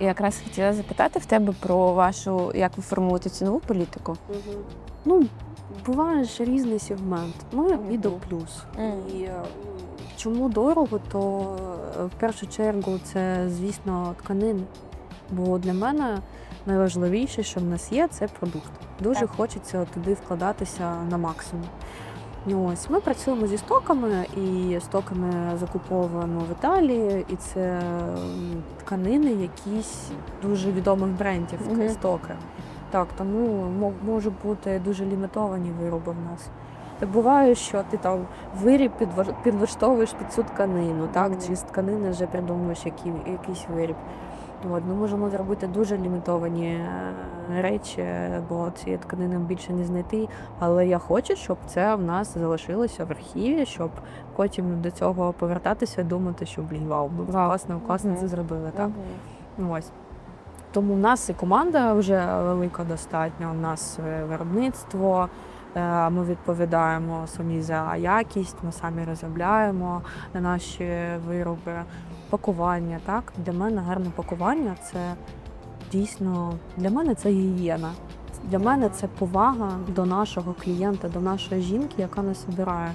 Я якраз хотіла запитати в тебе про вашу, як ви формуєте цінову політику. Ну, буває ж різний сегмент. Ми Middle плюс. Мгм. І е, чому дорого, то е, в першу чергу це, звісно, тканини. Бо для мене найважливіше, що в нас є, це продукт. Дуже Так. хочеться туди вкладатися на максимум. Ось ми працюємо зі стоками, і стоками закуповуємо в Італії, і це тканини якісь дуже відомих брендів Мгм. стоки. Так, тому мо- можуть бути дуже лімітовані вироби в нас. Так буває, що ти там виріб підлаштовуєш під цю тканину, так? Мгм. Чи з тканини вже придумуєш який, якийсь виріб. От, ми можемо зробити дуже лімітовані е, речі, бо цієї тканини більше не знайти. Але я хочу, щоб це в нас залишилося в архіві, щоб потім до цього повертатися і думати, що блін, вау, ми класно, класно це зробили. Так? Ось. Тому в нас і команда вже велика достатньо. У нас е, виробництво. Е, Ми відповідаємо самі за якість, ми самі розробляємо наші вироби, пакування. Так для мене гарне пакування це дійсно для мене це гігієна. Для мене це повага до нашого клієнта, до нашої жінки, яка нас обирає.